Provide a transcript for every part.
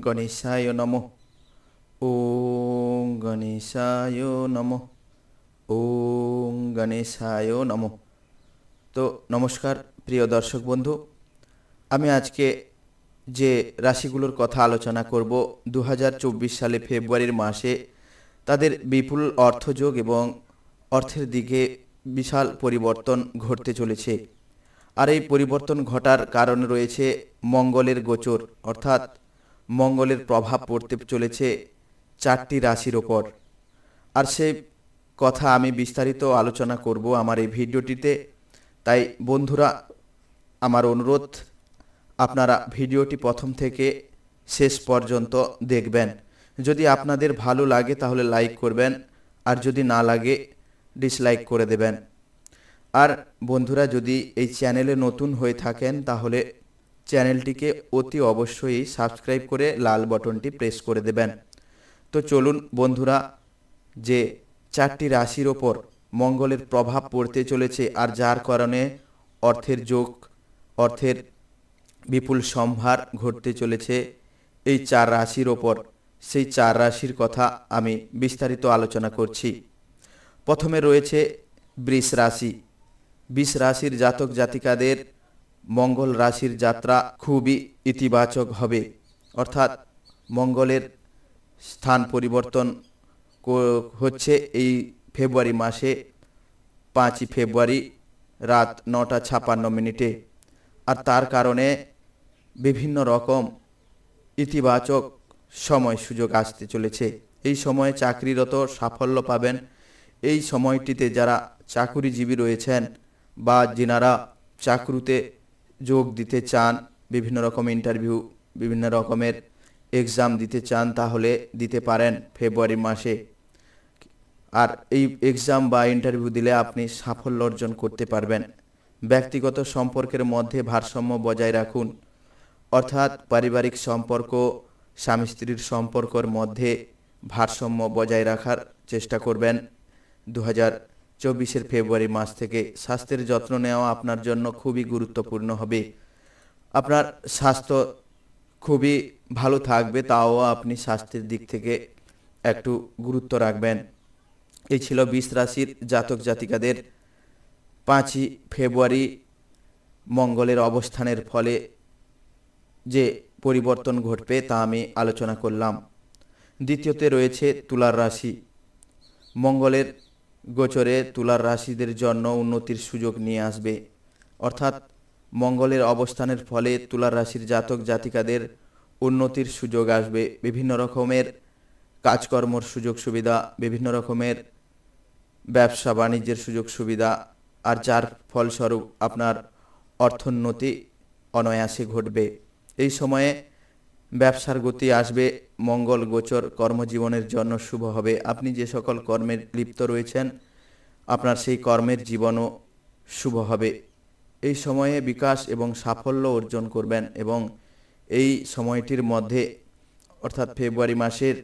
গণেশায় নমঃ। ওম গণেশায় নমঃ। ওম গণেশায় নমঃ। তো নমস্কার, প্রিয় দর্শক বন্ধু, আমি আজকে যে রাশিগুলোর কথা আলোচনা করব দু হাজার চব্বিশ সালে ফেব্রুয়ারির মাসে, তাদের বিপুল অর্থযোগ এবং অর্থের দিকে বিশাল পরিবর্তন ঘটতে চলেছে। আর এই পরিবর্তন ঘটার কারণ রয়েছে মঙ্গলের গোচর, অর্থাৎ মঙ্গলের প্রভাব পড়তে চলেছে চারটি রাশির ওপর। আর সেই কথা আমি বিস্তারিত আলোচনা করব আমার এই ভিডিওটিতে। তাই বন্ধুরা, আমার অনুরোধ, আপনারা ভিডিওটি প্রথম থেকে শেষ পর্যন্ত দেখবেন। যদি আপনাদের ভালো লাগে তাহলে লাইক করবেন, আর যদি না লাগে, ডিসলাইক করে দেবেন। আর বন্ধুরা, যদি এই চ্যানেলে নতুন হয়ে থাকেন তাহলে চ্যানেলটিকে অতি অবশ্যই সাবস্ক্রাইব করে লাল বটনটি প্রেস করে দেবেন। তো চলুন বন্ধুরা, যে চারটি রাশির ওপর মঙ্গলের প্রভাব পড়তে চলেছে আর যার কারণে অর্থের যোগ, অর্থের বিপুল সম্ভার ঘটতে চলেছে এই চার রাশির ওপর, সেই চার রাশির কথা আমি বিস্তারিত আলোচনা করছি। প্রথমে রয়েছে বৃষ রাশি। বৃষ রাশির জাতক জাতিকাদের মঙ্গল রাশির যাত্রা খুবই ইতিবাচক হবে। অর্থাৎ মঙ্গলের স্থান পরিবর্তন হচ্ছে এই ফেব্রুয়ারি মাসে পাঁচই ফেব্রুয়ারি রাত নটা ছাপান্ন মিনিটে। আর তার কারণে বিভিন্ন রকম ইতিবাচক সময় সুযোগ আসতে চলেছে। এই সময়ে চাকরিরত সাফল্য পাবেন। এই সময়টিতে যারা চাকুরিজীবী রয়েছেন বা যিনারা চাকরিতে যোগ দিতে চান, বিভিন্ন রকম ইন্টারভিউ বিভিন্ন রকমের এক্সাম দিতে চান তাহলে দিতে পারেন ফেব্রুয়ারি মাসে। আর এই এক্সাম বা ইন্টারভিউ দিলে আপনি সাফল্য অর্জন করতে পারবেন। ব্যক্তিগত সম্পর্কের মধ্যে ভারসাম্য বজায় রাখুন। অর্থাৎ পারিবারিক সম্পর্ক, স্বামী স্ত্রীর সম্পর্কের মধ্যে ভারসাম্য বজায় রাখার চেষ্টা করবেন। দু হাজার চব্বিশের ফেব্রুয়ারি মাস থেকে স্বাস্থ্যের যত্ন নেওয়া আপনার জন্য খুবই গুরুত্বপূর্ণ হবে। আপনার স্বাস্থ্য খুবই ভালো থাকবে, তাও আপনি স্বাস্থ্যের দিক থেকে একটু গুরুত্ব রাখবেন। এই ছিল বিষ রাশির জাতক জাতিকাদের। পাঁচই ফেব্রুয়ারি মঙ্গলের অবস্থানের ফলে যে পরিবর্তন ঘটবে তা আমি আলোচনা করলাম। দ্বিতীয়তে রয়েছে তুলার রাশি। মঙ্গলের গোচরে তুলার রাশিদের জন্য উন্নতির সুযোগ নিয়ে আসবে। অর্থাৎ মঙ্গলের অবস্থানের ফলে তুলার রাশির জাতক জাতিকাদের উন্নতির সুযোগ আসবে। বিভিন্ন রকমের কাজকর্মর সুযোগ সুবিধা, বিভিন্ন রকমের ব্যবসা বাণিজ্যের সুযোগ সুবিধা, আর যার ফলস্বরূপ আপনার অর্থোন্নতি অনায়াসে ঘটবে। এই সময়ে ব্যবসার গতি আসবে, মঙ্গল গোচর কর্মজীবনের জন্য শুভ হবে। আপনি যে সকল কর্মে লিপ্ত রয়েছেন, আপনার সেই কর্মের জীবনও শুভ হবে। এই সময়ে বিকাশ এবং সাফল্য অর্জন করবেন এবং এই সময়টির মধ্যে, অর্থাৎ ফেব্রুয়ারি মাসের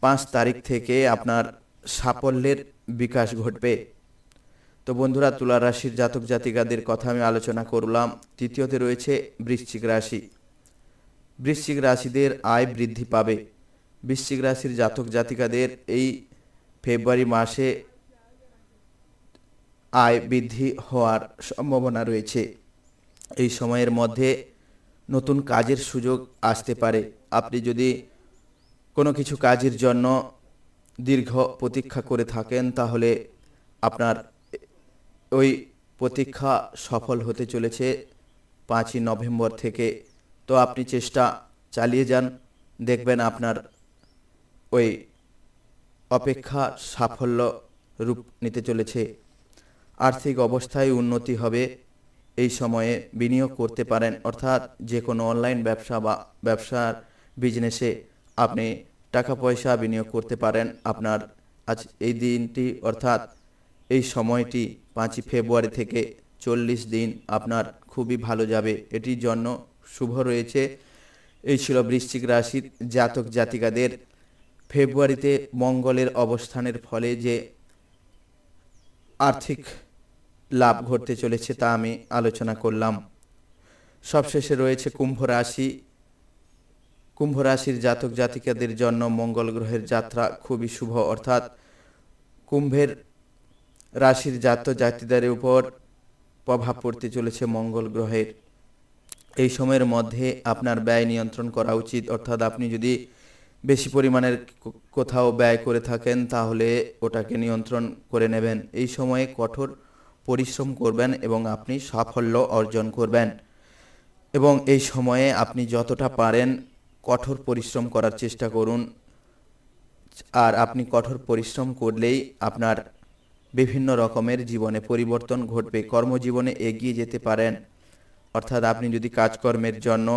পাঁচ তারিখ থেকে আপনার সাফল্যের বিকাশ ঘটবে। তো বন্ধুরা, তুলা রাশির জাতক জাতিকাদের কথা আমি আলোচনা করলাম। তৃতীয়তে রয়েছে বৃশ্চিক রাশি। বৃশ্চিক রাশিদের আয় বৃদ্ধি পাবে। বৃশ্চিক রাশির জাতক জাতিকাদের এই ফেব্রুয়ারি মাসে আয় বৃদ্ধি হওয়ার সম্ভাবনা রয়েছে। এই সময়ের মধ্যে নতুন কাজের সুযোগ আসতে পারে। আপনি যদি কোনো কিছু কাজের জন্য দীর্ঘ প্রতীক্ষা করে থাকেন, তাহলে আপনার ওই প্রতীক্ষা সফল হতে চলেছে পাঁচই নভেম্বর থেকে। তো আপনি চেষ্টা চালিয়ে যান। দেখবেন আপনার ওই অপেক্ষা সাফল্য রূপ নিতে চলেছে। আর্থিক অবস্থায় উন্নতি হবে। এই সময়ে বিনিয়োগ করতে পারেন। অর্থাৎ যে কোনো অনলাইন ব্যবসা বা ব্যবসার বিজনেসে আপনি টাকা পয়সা বিনিয়োগ করতে পারেন। আপনার আজ এই দিনটি অর্থাৎ এই সময়টি পাঁচই ফেব্রুয়ারি থেকে চল্লিশ দিন আপনার খুবই ভালো যাবে। এটির জন্য শুভ রয়েছে। এই ছিল বৃশ্চিক রাশির জাতক জাতিকাদের ফেব্রুয়ারিতে মঙ্গলের অবস্থানের ফলে যে আর্থিক লাভ ঘটতে চলেছে তা আমি আলোচনা করলাম। সবশেষে রয়েছে কুম্ভ রাশি। কুম্ভ রাশির জাতক জাতিকাদের জন্য মঙ্গল গ্রহের যাত্রা খুবই শুভ, অর্থাৎ কুম্ভের রাশির জাতক জাতিদের উপর প্রভাব পড়তে চলেছে মঙ্গল গ্রহের। এই সময়ের মধ্যে আপনার ব্যয় নিয়ন্ত্রণ করা উচিত। অর্থাৎ আপনি যদি বেশি পরিমাণের কোথাও ব্যয় করে থাকেন, তাহলে ওটাকে নিয়ন্ত্রণ করে নেবেন। এই সময়ে কঠোর পরিশ্রম করবেন এবং আপনি সাফল্য অর্জন করবেন। এবং এই সময়ে আপনি যতটা পারেন কঠোর পরিশ্রম করার চেষ্টা করুন। আর আপনি কঠোর পরিশ্রম করলেই আপনার বিভিন্ন রকমের জীবনে পরিবর্তন ঘটবে। কর্মজীবনে এগিয়ে যেতে পারেন। অর্থাৎ আপনি যদি কাজকর্মের জন্য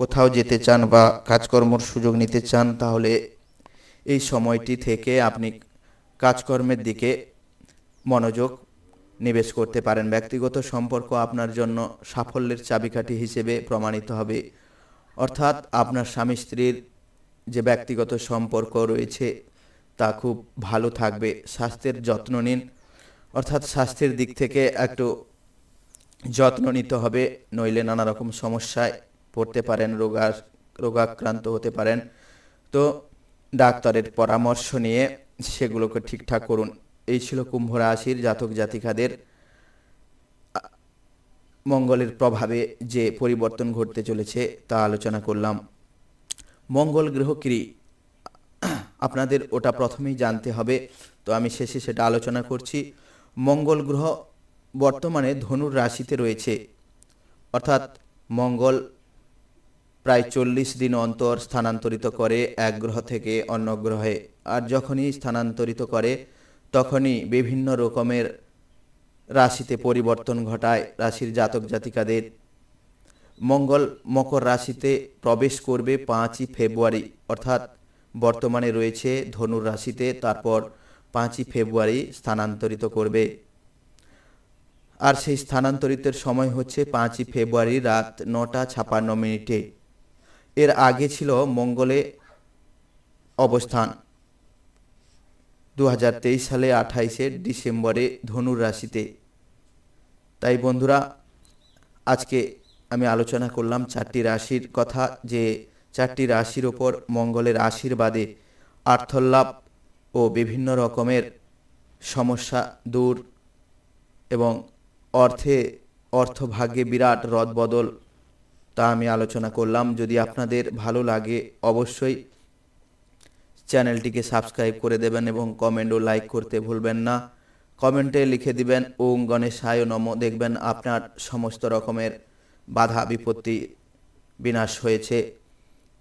কোথাও যেতে চান বা কাজকর্মর সুযোগ নিতে চান, তাহলে এই সময়টি থেকে আপনি কাজকর্মের দিকে মনোযোগ নিবেশ করতে পারেন। ব্যক্তিগত সম্পর্ক আপনার জন্য সাফল্যের চাবিকাঠি হিসেবে প্রমাণিত হবে। অর্থাৎ আপনার স্বামী স্ত্রীর যে ব্যক্তিগত সম্পর্ক রয়েছে, তা খুব ভালো থাকবে। স্বাস্থ্যের যত্ন নিন। অর্থাৎ স্বাস্থ্যের দিক থেকে একটু যত্ন নিতে হবে, নইলে নানা রকম সমস্যায় পড়তে পারেন, রোগার, রোগাক্রান্ত হতে পারেন। তো ডাক্তারের পরামর্শ নিয়ে সেগুলোকে ঠিকঠাক করুন। এই ছিল কুম্ভ রাশির জাতক জাতিকাদের মঙ্গলের প্রভাবে যে পরিবর্তন ঘটতে চলেছে তা আলোচনা করলাম। মঙ্গল গ্রহ কি আপনাদের ওটা প্রথমেই জানতে হবে। তো আমি শেষে সেটা আলোচনা করছি। মঙ্গল গ্রহ বর্তমানে ধনুর রাশিতে রয়েছে। অর্থাৎ মঙ্গল প্রায় চল্লিশ দিন অন্তর স্থানান্তরিত করে এক গ্রহ থেকে অন্য গ্রহে। আর যখনই স্থানান্তরিত করে, তখনই বিভিন্ন রকমের রাশিতে পরিবর্তন ঘটায় রাশির জাতক জাতিকাদের। মঙ্গল মকর রাশিতে প্রবেশ করবে পাঁচই ফেব্রুয়ারি, অর্থাৎ বর্তমানে রয়েছে ধনুর রাশিতে, তারপর পাঁচই ফেব্রুয়ারি স্থানান্তরিত করবে। আর সেই স্থানান্তরিতের সময় হচ্ছে পাঁচই ফেব্রুয়ারি রাত নটা ছাপান্ন মিনিটে। এর আগে ছিল মঙ্গলে অবস্থান। দু হাজার তেইশ সালে আঠাইশে ডিসেম্বরে ধনুর রাশিতে। তাই বন্ধুরা, আজকে আমি আলোচনা করলাম চারটি রাশির কথা যে চারটি রাশির ওপর মঙ্গলের আশীর্বাদে আর্থলাভ ও বিভিন্ন রকমের সমস্যা দূর এবং অর্থে অর্থভাগ্যে বিরাট রদবদল। তা আমি আলোচনা করলাম। যদি আপনাদের ভালো লাগে, অবশ্যই চ্যানেলটিকে সাবস্ক্রাইব করে দেবেন এবং কমেন্ট ও লাইক করতে ভুলবেন না। কমেন্টে লিখে দিবেন ওম গণেশায় নম। দেখবেন আপনার সমস্ত রকমের বাধা, বিপত্তি বিনাশ হয়েছে।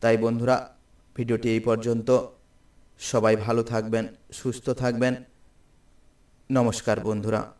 তাই বন্ধুরা, ভিডিওটি এই পর্যন্ত। সবাই ভালো থাকবেন, সুস্থ থাকবেন। নমস্কার বন্ধুরা।